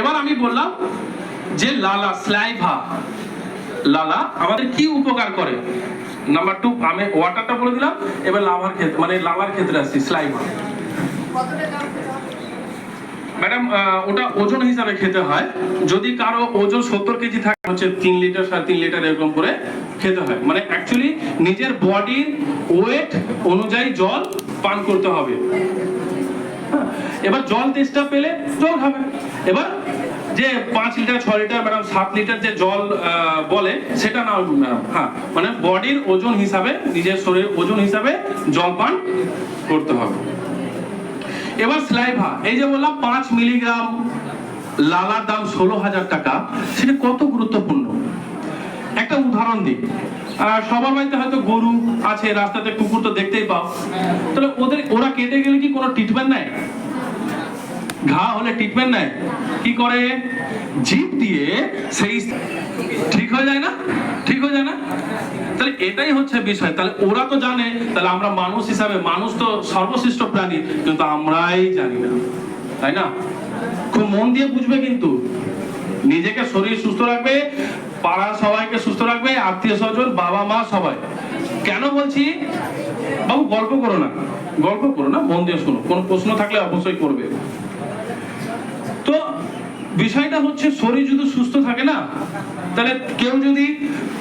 এবার আমি বললাম যে লালা স্লাইভা। লালা আমাদের কি উপকার করে? নাম্বার টু আমি ওয়াটারটা বলে দিলাম এবার লাভার ক্ষেত্রে মানে লালার ক্ষেত্রে আসছি স্লাইভা। ম্যাডাম ওটা ওজন হিসাবে খেতে হয়। যদি কারও ওজন সত্তর কেজি থাকে হচ্ছে তিন লিটার সাড়ে তিন লিটার এরকম করে খেতে হয়। মানে অ্যাকচুয়ালি নিজের বডির ওয়েট অনুযায়ী জল পান করতে হবে। হ্যাঁ, এবার জল তেষ্টা পেলে জল খাবে। এবার যে পাঁচ লিটার ছয় লিটার, ম্যাডাম, সাত লিটার যে জল বলে, সেটা না, ম্যাডাম হ্যাঁ মানে বডির ওজন হিসাবে, নিজের শরীরের ওজন হিসাবে জল পান করতে হবে। এবার স্লাইভা, এই যে বললাম পাঁচ মিলিগ্রাম লালার দাম ষোলো হাজার টাকা, সেটা কত গুরুত্বপূর্ণ? একটা উদাহরণ দিই। সবার বাড়িতে হয়তো গরু আছে, রাস্তাতে কুকুর তো দেখতেই পাও। তাহলে ওদের, ওরা কেটে গেলে কি কোনো ট্রিটমেন্ট নেয়? ঘা হলে ট্রিটমেন্ট নেয় কি করে? জিপ দিয়ে সেই ঠিক হয়ে যায় না? ঠিক হয়ে যায় না? তাহলে এটাই হচ্ছে বিষয়। তাহলে ওরা তো জানে, তাহলে আমরা মানুষ হিসাবে, মানুষ তো সর্বশ্রেষ্ঠ প্রাণী, কিন্তু আমরাই জানি না। তাই না? খুব মন দিয়ে বুঝবে কিন্তু। নিজেকে শরীর সুস্থ রাখবে পাড়ার সবাইকে সুস্থ রাখবে, আত্মীয় স্বজন, বাবা মা সবাই। কেন বলছি? বাবু, গল্প করো না। গল্প করো না, মন দিয়ে শোনো। কোনো প্রশ্ন থাকলে অবশ্যই করবে। বিষয়টা হচ্ছে শরীর যদি সুস্থ থাকে না, তাহলে কেউ যদি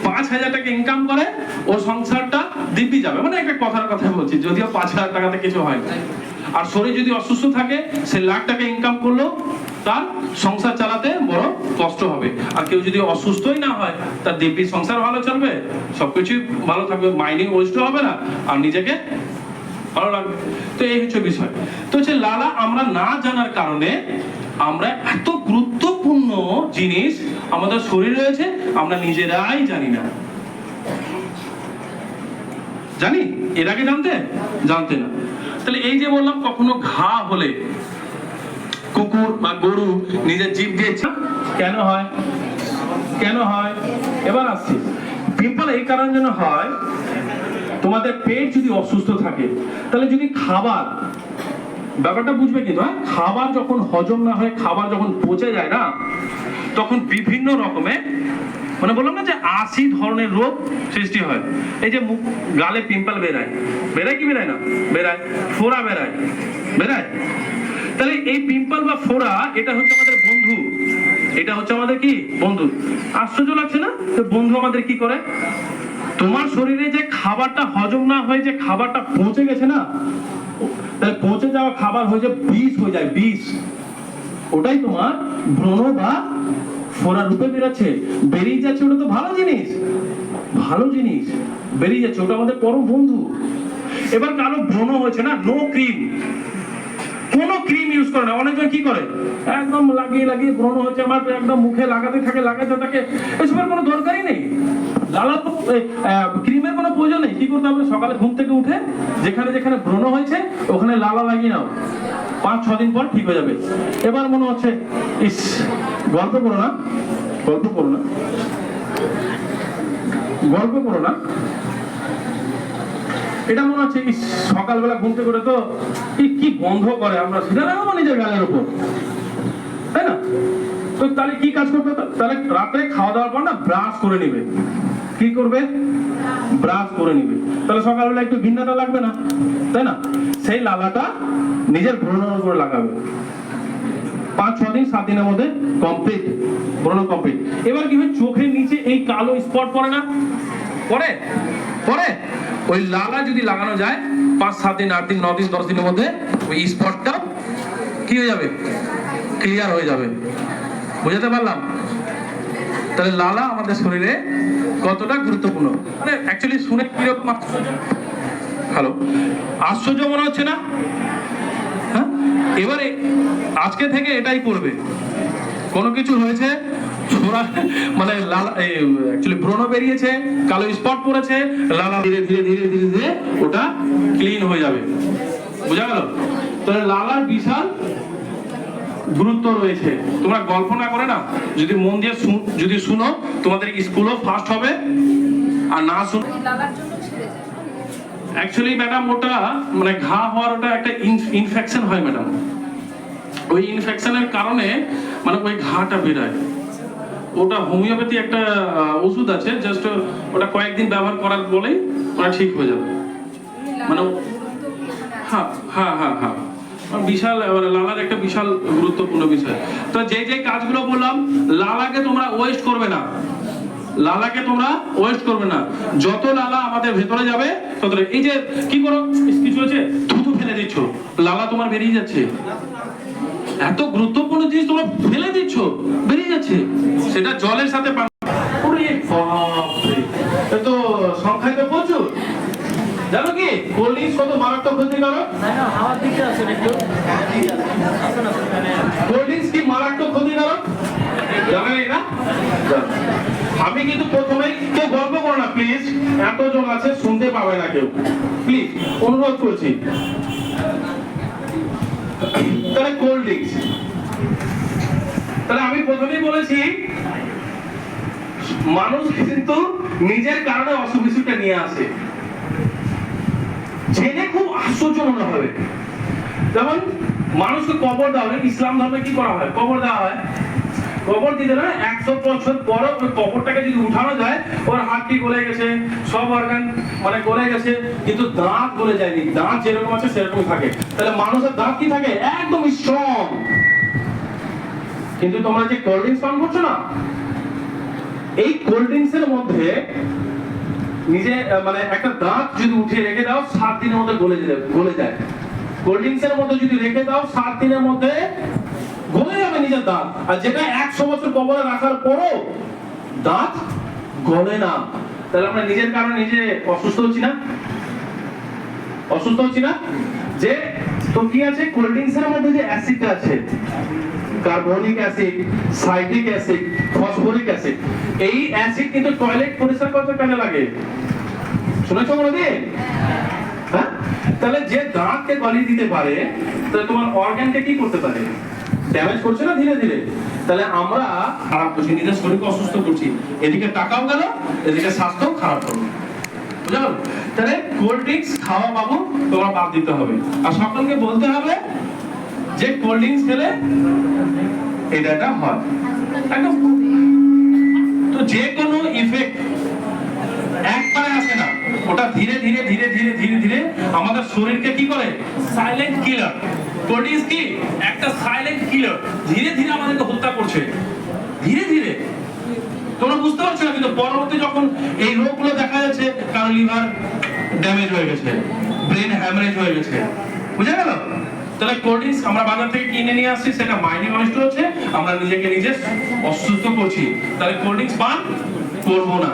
পাঁচ হাজার টাকা ইনকাম করে ওর সংসারটা দিব্যি যাবে। মানে একটা কথার কথা বলছি, যদিও পাঁচ হাজার টাকাতে কিছু হয় না। আর শরীর যদি অসুস্থ থাকে, সে লাখ টাকা ইনকাম করলেও তার সংসার চালাতে বড় কষ্ট হবে। আর কেউ যদি অসুস্থই না হয়, তার দিব্যি সংসার ভালো চলবে সবকিছু ভালো থাকবে, মাইনিং ওয়েস্ট হবে না, আর নিজেকে ভালো লাগবে। তো এই হচ্ছে বিষয়। তো হচ্ছে, লালা, আমরা না জানার কারণে আমরা এত গুরুত্বপূর্ণ জিনিস আমাদের শরীরে রয়েছে, আমরা নিজেরাই জানি না। জানি? এর আগে জানতে? জানতে না। তাহলে এই যে বললাম, কখনো ঘা হলে কুকুর বা গরু নিজের জীব দিয়ে কেন হয়? কেন হয়? এবার আসছি। পিম্পল এই কারণ জন্য হয়, তোমাদের পেট যদি অসুস্থ থাকে, তাহলে যদি খাবার ব্যাপারটা বুঝবে কিন্তু হ্যাঁ? খাবার যখন হজম না হয়, খাবার যখন পচে যায় না, তখন বিভিন্ন রকমের মানে বললাম না যে আশি ধরনের রোগ সৃষ্টি হয়। এই যে মুখ, গালে পিম্পল বেরায়। বেরায় কি বেরায় না? বেরায়। ফোড়া বেরায়। বেরায়? তাহলে এই পিম্পল বা ফোড়া, এটা হচ্ছে আমাদের বন্ধু। এটা হচ্ছে আমাদের কি? বন্ধু। আশ্চর্য লাগছে না? তো বন্ধু আমাদের কি করে? তোমার শরীরে যে খাবারটা হজম না হয়ে যে খাবারটা পৌঁছে গেছে না তাহলে খাবার হয়ে যায়, বিষ হয়ে যায়, বিষ। ওটাই তোমার ব্রণ বা ফোড়া রূপে বেরোচ্ছে। বেরিয়ে যাচ্ছে ওটা তো ভালো জিনিস। ভালো জিনিস। বেরিয়ে যাচ্ছে, ওটা আমাদের পরম বন্ধু। এবার কারও ব্রণ হয়েছে না নো ক্রিম কোনো ক্রিম ইউজ করে না। অনেকজন কি করে? একদম লাগিয়ে লাগিয়ে ব্রণ হচ্ছে, আমার একদম মুখে লাগাতে থাকে লাগাতে থাকে। এসবের কোনো দরকারই নেই। লালা ক্রিমের কোনো প্রয়োজন নেই। কি করতে হবে? সকালে ঘুম থেকে উঠে যেখানে যেখানে ব্রণ হয়েছে, ওখানে লালা লাগিয়ে নাও। পাঁচ, ছ দিন পর ঠিক হয়ে যাবে। এবার মনে হচ্ছে, ইস, গল্প করো না। গল্প করো না। গল্প করো না। এটা মনে হচ্ছে সকালবেলা ঘুম থেকে তো কি গন্ধ করে আমরা। নিজের গালের উপর। তাই না? তো তাহলে কি কাজ করতে তাহলে রাত্রে খাওয়া দাওয়ার পর না, ব্রাশ করে নিবে। কি করবে? ব্রাশ করে নিবে। তাহলে সকালবেলা একটু ভিন্নতা লাগবে না? তাই না? সেই লালাটা নিজের ভ্রণের উপর লাগাবে। পাঁচ, ছ দিন, সাত দিনের মধ্যে কমপ্লিট ব্রণ কমপ্লিট এবার কি হয়? চোখের নিচে এই কালো স্পট পড়ে না? পড়ে? পড়ে? ওই লালা যদি লাগানো যায়, পাঁচ, সাত দিন, আট দিন, ন দিন, দশ দিনের মধ্যে ওই স্পটটা কি হয়ে যাবে? ক্লিয়ার হয়ে যাবে। বুঝাতে পারলাম? তাহলে লালা আমাদের শরীরে কতটা গুরুত্বপূর্ণ? মানে অ্যাকচুয়ালি শুনে কীরকম হ্যালো আশ্চর্য মনে হচ্ছে না? হ্যাঁ? এবারে আজকে থেকে এটাই করবে। কোনো কিছু হয়েছে? মানে লাল অ্যাকচুয়ালি ব্রণ বেরিয়েছে, কালো স্পট পড়েছে, লালা ধীরে ধীরে ধীরে ধীরে ধীরে ওটা ক্লিন হয়ে যাবে। বোঝা গেল? তাহলে লালার বিশাল গুরুত্ব রয়েছে। তোমরা গল্প না করে না যদি মন দিয়ে যদি শুনো তোমাদের স্কুলও ফার্স্ট হবে? আর না শুনো অ্যাকচুয়ালি ম্যাডাম ওটা মানে ঘা হওয়ার ওটা একটা ইনফেকশন হয় ম্যাডাম ওই ইনফেকশনের কারণে মানে ওই ঘাটা বেরায়। ওটা হোমিওপ্যাথি একটা ওষুধ আছে জাস্ট ওটা কয়েকদিন ব্যবহার করার বলেই ওটা ঠিক হয়ে যাবে। মানে হ্যাঁ হ্যাঁ হ্যাঁ হ্যাঁ। বিশাল মানে লালার একটা বিশাল গুরুত্বপূর্ণ বিষয়। তো যে যে কাজগুলো বললাম, লালাকে তোমরা ওয়েস্ট করবে না। লালাকে তোমরা ওয়েস্ট করবে না। যত লালা আমাদের ভেতরে যাবে, তত এই যে, কি করো? কিছু আছে থুতু ফেলে দিচ্ছ। লালা তোমার বেরিয়ে যাচ্ছে। এত গুরুত্বপূর্ণ জিনিস তোমরা ফেলে দিচ্ছ। বেরিয়ে যাচ্ছে। সেটা জলের সাথে তো সংখ্যায় তো জানো কি? কোল্ড ড্রিঙ্কস কত মারাত্মক ক্ষতিকারক হাওয়ার দিকে আসেন একটু। কোল্ড ড্রিঙ্কস কি মারাত্মক ক্ষতিকারক জানেন না? আমি কিন্তু প্রথমেই কেউ গল্প করো না প্লিজ এতজন আছে শুনতে পাবে না কেউ। প্লিজ অনুরোধ করছি। তাহলে কোল্ড ড্রিঙ্কস তাহলে আমি প্রথমেই বলেছি মানুষ কিন্তু নিজের কারণে অসুখ বিসুখটা নিয়ে আসে। জেনে খুব আশ্চর্য মনে হবে। যেমন মানুষকে কবর দেওয়া হয়, ইসলাম ধর্মে কি করা হয়? কবর দেওয়া হয়। কবর দিতে না, একশো বছর পরও ওই কবরটাকে যদি উঠানো যায়, ওর হাতটি গলে গেছে, সব অর্গান মানে গলে গেছে, কিন্তু দাঁত গলে যায়নি। দাঁত যেরকম আছে, সেরকম থাকে। তাহলে মানুষের দাঁত কি থাকে? একদম স্ট্রং কিন্তু তোমরা যে কোল্ড ড্রিঙ্কস পান করছ না, এই কোল্ড ড্রিঙ্কস এর মধ্যে নিজে মানে একটা দাঁত যদি উঠিয়ে রেখে দাও, সাত দিনের মধ্যে গলে যায় গলে যায়। কোল্ড ড্রিঙ্কস এর মধ্যে যদি রেখে দাও, সাত দিনের মধ্যে গলে যাবে নিজের দাঁত। আর যেটা একশো বছর কবরে রাখার পরও দাঁত গলে না। তাহলে আমরা নিজের কারণে নিজে অসুস্থ হচ্ছি না? অসুস্থ হচ্ছি না? যে, তো কি আছে? কোল্ড ড্রিঙ্কস এর মধ্যে যে অ্যাসিডটা আছে carbonic acid, citric acid, phosphoric acid. এই অ্যাসিড কিন্তু টয়লেট পরিষ্কার করতে কাজে লাগে? শুনেছো কোনোদিন হ্যাঁ? তাহলে যে দাঁতকে গলিয়ে দিতে পারে, তাহলে তোমার অর্গানকে কি করতে পারে? ড্যামেজ করছে না ধীরে ধীরে? তাহলে আমরা খারাপ করছি, নিজের শরীরকে অসুস্থ করছি। এদিকে টাকাও গেল, এদিকে স্বাস্থ্যও খারাপ হলো। বুঝা তাহলে কোল্ড ড্রিঙ্কস খাওয়া বাবু তোমার বাদ দিতে হবে। আর সকলকে বলতে হবে যে কোল্ড ড্রিঙ্কস খেলে এটা এটা হয় তো যে কোনো ইফেক্ট একবারে আসে না। ওটা ধীরে ধীরে ধীরে ধীরে ধীরে ধীরে আমাদের শরীরকে কি করে? সাইলেন্ট কিলার কোল্ড কি? একটা সাইলেন্ট কিলার ধীরে ধীরে আমাদেরকে হত্যা করছে। ধীরে ধীরে। তোমরা বুঝতে পারছ না, কিন্তু পরবর্তী যখন এই রোগগুলো দেখা যাচ্ছে কারণ লিভার ড্যামেজ হয়ে গেছে ব্রেন হ্যামারেজ হয়ে গেছে। বুঝা গেল? তাহলে কোল্ড আমরা বাজার থেকে কিনে নিয়ে আসছি, সেটা মাইনে নষ্ট হচ্ছে, আমরা নিজেকে নিজে অসুস্থ করছি। তাহলে কোল্ড পান করব না।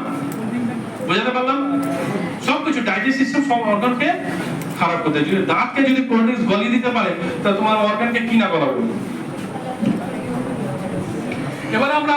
বুঝাতে পারলাম? সবকিছু ডাইজেস্ট সিস্টেম সব অর্গানকে খারাপ করতে যদি দাঁতকে যদি কোল্ড ড্রিঙ্কস গলিয়ে দিতে পারে, তাহলে তোমার অর্গানকে কি না গলাবে? এবারে আমরা